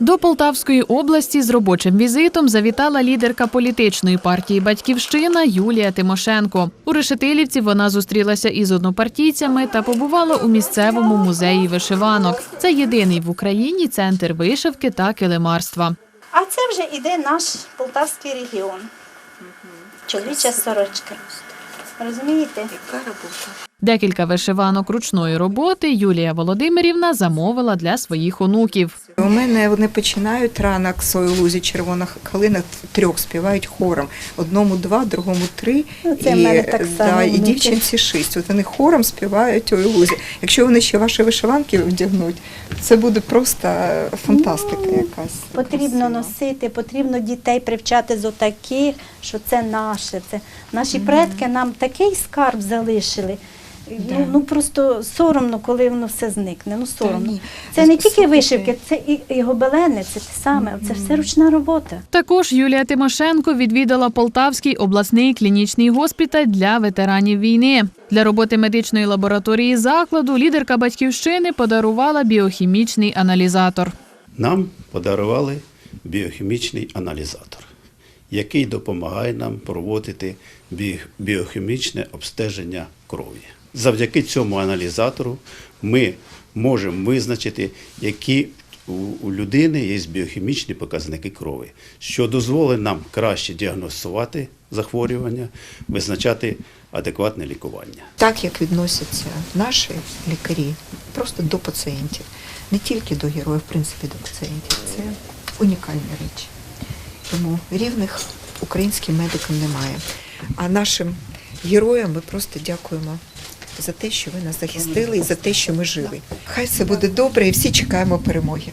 До Полтавської області з робочим візитом завітала лідерка політичної партії Батьківщина Юлія Тимошенко. У Решетилівці вона зустрілася із однопартійцями та побувала у місцевому музеї вишиванок. Це єдиний в Україні центр вишивки та килимарства. А це вже іде наш полтавський регіон. Чоловіча сорочка. Розумієте? Декілька вишиванок ручної роботи Юлія Володимирівна замовила для своїх онуків. У мене вони починають ранок свою лузі червона калина трьох співають хором. Одному два, другому три. Ну, це в мене так да, само і внуки. дівчинці шість. От вони хором співають ой лузі. Якщо вони ще ваші вишиванки вдягнуть, це буде просто фантастика Ну, якась. Потрібно Красиво. носити, потрібно дітей привчати з отаких, що це наше. Це наші предки нам такий скарб залишили. Ну, ну просто соромно, коли воно все зникне. Ну соромно. Це не тільки вишивки, це і, і гобелени, це те саме, це все ручна робота. Також Юлія Тимошенко відвідала Полтавський обласний клінічний госпіталь для ветеранів війни. Для роботи медичної лабораторії закладу лідерка батьківщини подарувала біохімічний аналізатор. Нам подарували біохімічний аналізатор, який допомагає нам проводити біохімічне обстеження крові. Завдяки цьому аналізатору ми можемо визначити, які у- людини є біохімічні показники крові, що дозволить нам краще діагностувати захворювання, визначати адекватне лікування. Так як відносяться наші лікарі просто до пацієнтів, не тільки до героїв, в принципі, до пацієнтів. Це унікальні речі. Тому рівних українським медикам немає. А нашим героям ми просто дякуємо за те, що ви нас захистили і за те, що ми живі. Хай все буде добре, і всі чекаємо перемоги.